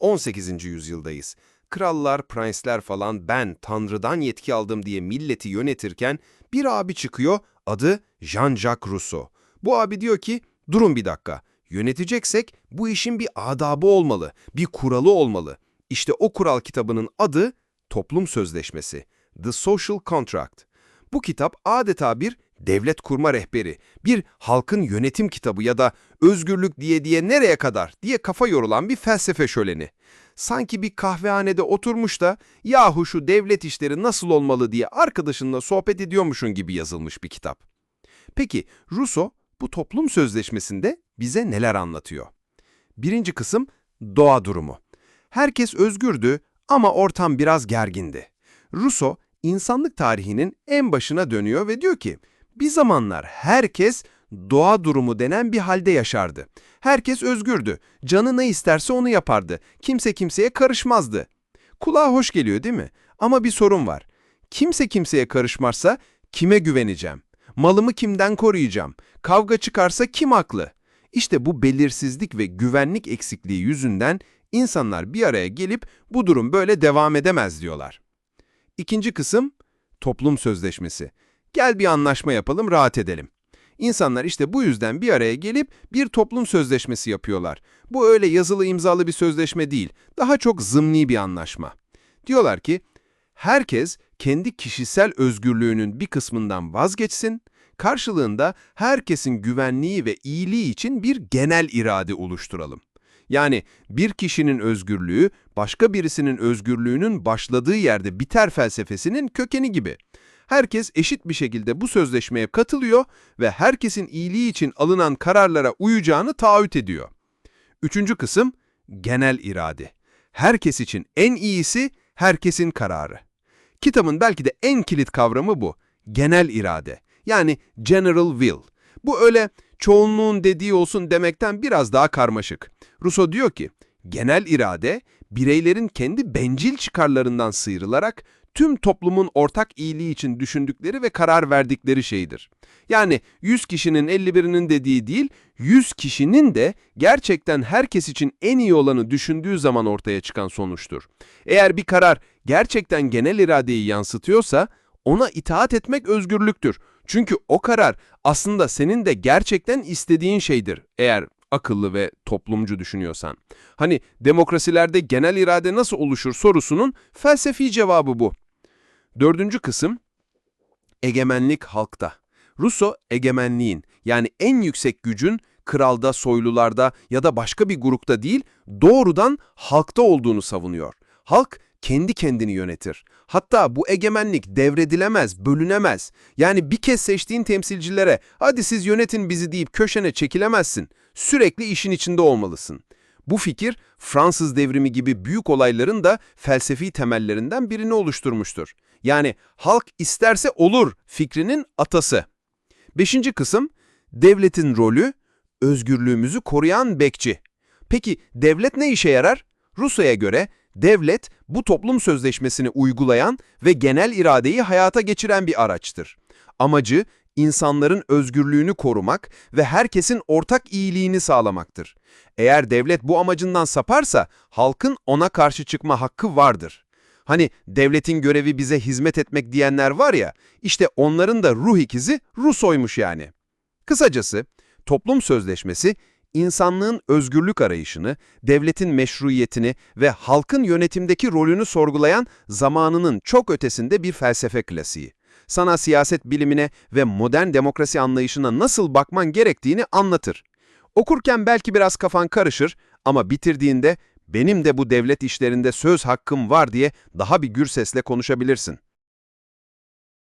18. yüzyıldayız. Krallar, prensler falan ben Tanrı'dan yetki aldım diye milleti yönetirken bir abi çıkıyor adı Jean-Jacques Rousseau. Bu abi diyor ki durun bir dakika yöneteceksek bu işin bir adabı olmalı, bir kuralı olmalı. İşte o kural kitabının adı Toplum Sözleşmesi, The Social Contract. Bu kitap adeta bir devlet kurma rehberi, bir halkın yönetim kitabı ya da özgürlük diye diye nereye kadar diye kafa yorulan bir felsefe şöleni. Sanki bir kahvehanede oturmuş da yahu şu devlet işleri nasıl olmalı diye arkadaşınla sohbet ediyormuşun gibi yazılmış bir kitap. Peki Rousseau bu toplum sözleşmesinde bize neler anlatıyor? Birinci kısım doğa durumu. Herkes özgürdü ama ortam biraz gergindi. Rousseau insanlık tarihinin en başına dönüyor ve diyor ki bir zamanlar herkes doğa durumu denen bir halde yaşardı. Herkes özgürdü. Canı ne isterse onu yapardı. Kimse kimseye karışmazdı. Kulağa hoş geliyor değil mi? Ama bir sorun var. Kimse kimseye karışmazsa kime güveneceğim? Malımı kimden koruyacağım? Kavga çıkarsa kim haklı? İşte bu belirsizlik ve güvenlik eksikliği yüzünden insanlar bir araya gelip bu durum böyle devam edemez diyorlar. İkinci kısım toplum sözleşmesi. Gel bir anlaşma yapalım, rahat edelim. İnsanlar işte bu yüzden bir araya gelip bir toplum sözleşmesi yapıyorlar. Bu öyle yazılı imzalı bir sözleşme değil, daha çok zımni bir anlaşma. Diyorlar ki, herkes kendi kişisel özgürlüğünün bir kısmından vazgeçsin, karşılığında herkesin güvenliği ve iyiliği için bir genel irade oluşturalım. Yani bir kişinin özgürlüğü başka birisinin özgürlüğünün başladığı yerde biter felsefesinin kökeni gibi. Herkes eşit bir şekilde bu sözleşmeye katılıyor ve herkesin iyiliği için alınan kararlara uyacağını taahhüt ediyor. Üçüncü kısım genel irade. Herkes için en iyisi herkesin kararı. Kitabın belki de en kilit kavramı bu. Genel irade. Yani general will. Bu öyle çoğunluğun dediği olsun demekten biraz daha karmaşık. Rousseau diyor ki, genel irade bireylerin kendi bencil çıkarlarından sıyrılarak tüm toplumun ortak iyiliği için düşündükleri ve karar verdikleri şeydir. Yani 100 kişinin 51'inin dediği değil, 100 kişinin de gerçekten herkes için en iyi olanı düşündüğü zaman ortaya çıkan sonuçtur. Eğer bir karar gerçekten genel iradeyi yansıtıyorsa, ona itaat etmek özgürlüktür. Çünkü o karar aslında senin de gerçekten istediğin şeydir eğer akıllı ve toplumcu düşünüyorsan. Hani demokrasilerde genel irade nasıl oluşur sorusunun felsefi cevabı bu. Dördüncü kısım, egemenlik halkta. Rousseau egemenliğin yani en yüksek gücün kralda, soylularda ya da başka bir grupta değil, doğrudan halkta olduğunu savunuyor. Halk kendi kendini yönetir. Hatta bu egemenlik devredilemez, bölünemez. Yani bir kez seçtiğin temsilcilere hadi siz yönetin bizi deyip köşene çekilemezsin. Sürekli işin içinde olmalısın. Bu fikir Fransız devrimi gibi büyük olayların da felsefi temellerinden birini oluşturmuştur. Yani halk isterse olur fikrinin atası. Beşinci kısım, devletin rolü, özgürlüğümüzü koruyan bekçi. Peki devlet ne işe yarar? Rusya'ya göre devlet bu toplum sözleşmesini uygulayan ve genel iradeyi hayata geçiren bir araçtır. Amacı insanların özgürlüğünü korumak ve herkesin ortak iyiliğini sağlamaktır. Eğer devlet bu amacından saparsa halkın ona karşı çıkma hakkı vardır. Hani devletin görevi bize hizmet etmek diyenler var ya, işte onların da ruh ikizi Rusoymuş yani. Kısacası, toplum sözleşmesi, insanlığın özgürlük arayışını, devletin meşruiyetini ve halkın yönetimdeki rolünü sorgulayan zamanının çok ötesinde bir felsefe klasiği. Sana siyaset bilimine ve modern demokrasi anlayışına nasıl bakman gerektiğini anlatır. Okurken belki biraz kafan karışır ama bitirdiğinde benim de bu devlet işlerinde söz hakkım var diye daha bir gür sesle konuşabilirsin.